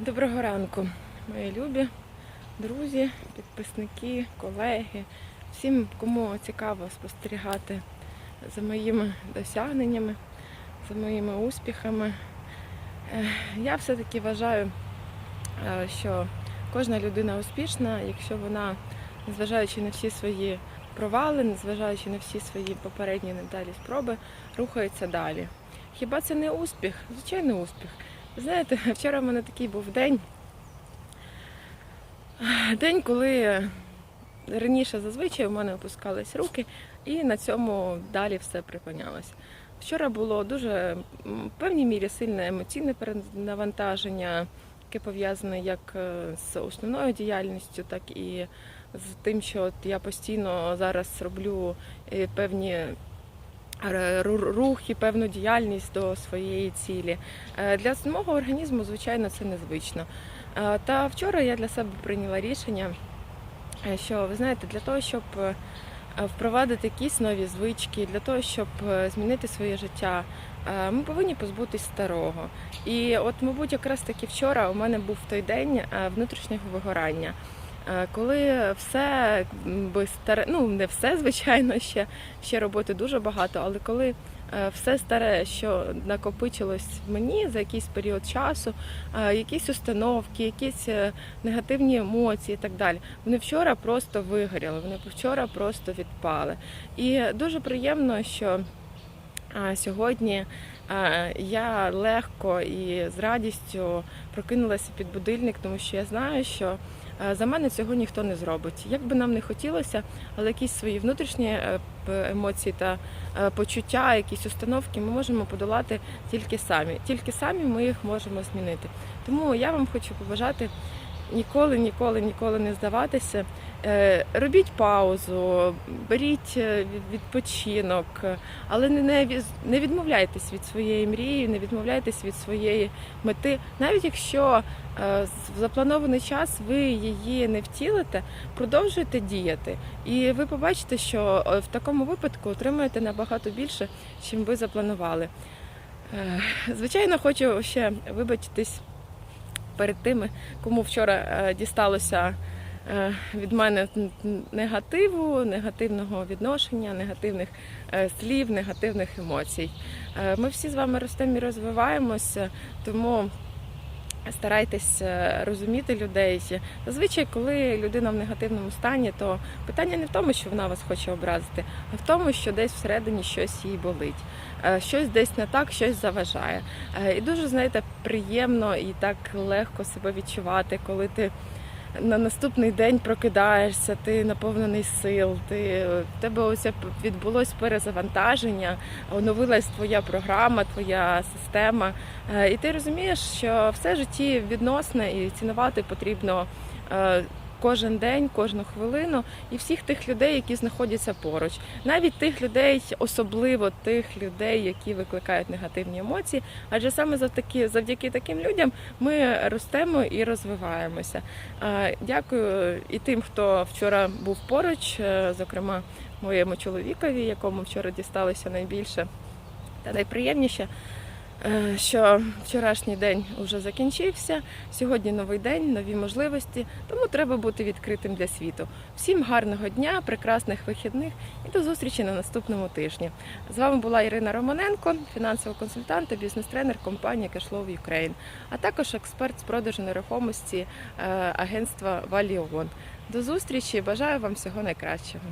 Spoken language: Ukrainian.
Доброго ранку, мої любі друзі, підписники, колеги, всім, кому цікаво спостерігати за моїми досягненнями, за моїми успіхами. Е, Я все-таки вважаю, е, що кожна людина успішна, якщо вона, незважаючи на всі свої провали, незважаючи на всі свої попередні невдалі спроби, рухається далі. Хіба це не успіх? Звичайно, успіх. Знаєте, вчора в мене такий був день. День, коли раніше зазвичай у мене опускались руки, і на цьому далі все припинялося. Вчора було дуже в певній мірі сильне емоційне перенавантаження, яке пов'язане як е, з основною діяльністю, так і з тим, що от я постійно зараз роблю е, певні р- ру- рухи, певну діяльність до своєї цілі. Е, Для самого організму, звичайно, це незвично. Е, Та вчора я для себе прийняла рішення, е, що ви знаєте, для того, щоб е, впровадити якісь нові звички, для того, щоб е, змінити своє життя, е, ми повинні позбутись старого. І от, мабуть, якраз таки вчора у мене був той день е, внутрішнього вигорання. Е, Коли все би старе, ну не все, звичайно, ще, ще роботи дуже багато, але коли е, все старе, що накопичилось в мені за якийсь період часу, е, якісь установки, якісь негативні емоції і так далі. Вони вчора просто вигоріли, вони вчора просто відпали. І дуже приємно, що сьогодні я легко і з радістю прокинулася під будильник, тому що я знаю, що за мене цього ніхто не зробить. Як би нам не хотілося, але якісь свої внутрішні е, емоції та е, почуття, якісь установки ми можемо подолати тільки самі. Тільки самі ми їх можемо змінити. Тому я вам хочу побажати ніколи, ніколи, ніколи не здаватися. Е, Робіть паузу, беріть е, відпочинок, але не, відмовляйтесь від своєї мрії, не відмовляйтесь від своєї мети. Навіть якщо е, в запланований час ви її не втілите, продовжуйте діяти. І ви побачите, що в такому випадку отримаєте набагато більше, чим ви запланували. Звичайно, хочу ще вибачитись перед тими, кому вчора е, дісталося е, від мене негативу, негативного відношення, негативних е, слів, негативних емоцій. Ми всі з вами ростемо і розвиваємося, тому старайтесь е, розуміти людей. Зазвичай, коли людина в негативному стані, то питання не в тому, що вона вас хоче образити, а в тому, що десь всередині щось їй болить, Е, щось десь не так, щось заважає. Е, І дуже, знаєте, приємно і так легко себе відчувати, коли ти на наступний день прокидаєшся, ти наповнений сил, ти, в тебе ось відбулось перезавантаження, оновилась твоя програма, твоя система. Е, І ти розумієш, що все житті відносне і цінувати потрібно е, кожен день, кожну хвилину і всіх тих людей, які знаходяться поруч, навіть тих людей, особливо тих людей, які викликають негативні емоції. Адже саме завдяки, завдяки таким людям ми ростемо і розвиваємося. Дякую і тим, хто вчора був поруч, е, зокрема моєму чоловікові, якому вчора дісталося найбільше та найприємніше. Е, Що вчорашній день вже закінчився. Сьогодні новий день, нові можливості, тому треба бути відкритим для світу. Всім гарного дня, прекрасних вихідних і до зустрічі на наступному тижні. З вами була Ірина Романенко, фінансова консультант та бізнес-тренер компанії Cashflow Ukraine, а також експерт з продажу нерухомості е, агентства Валіон. До зустрічі, бажаю вам всього найкращого.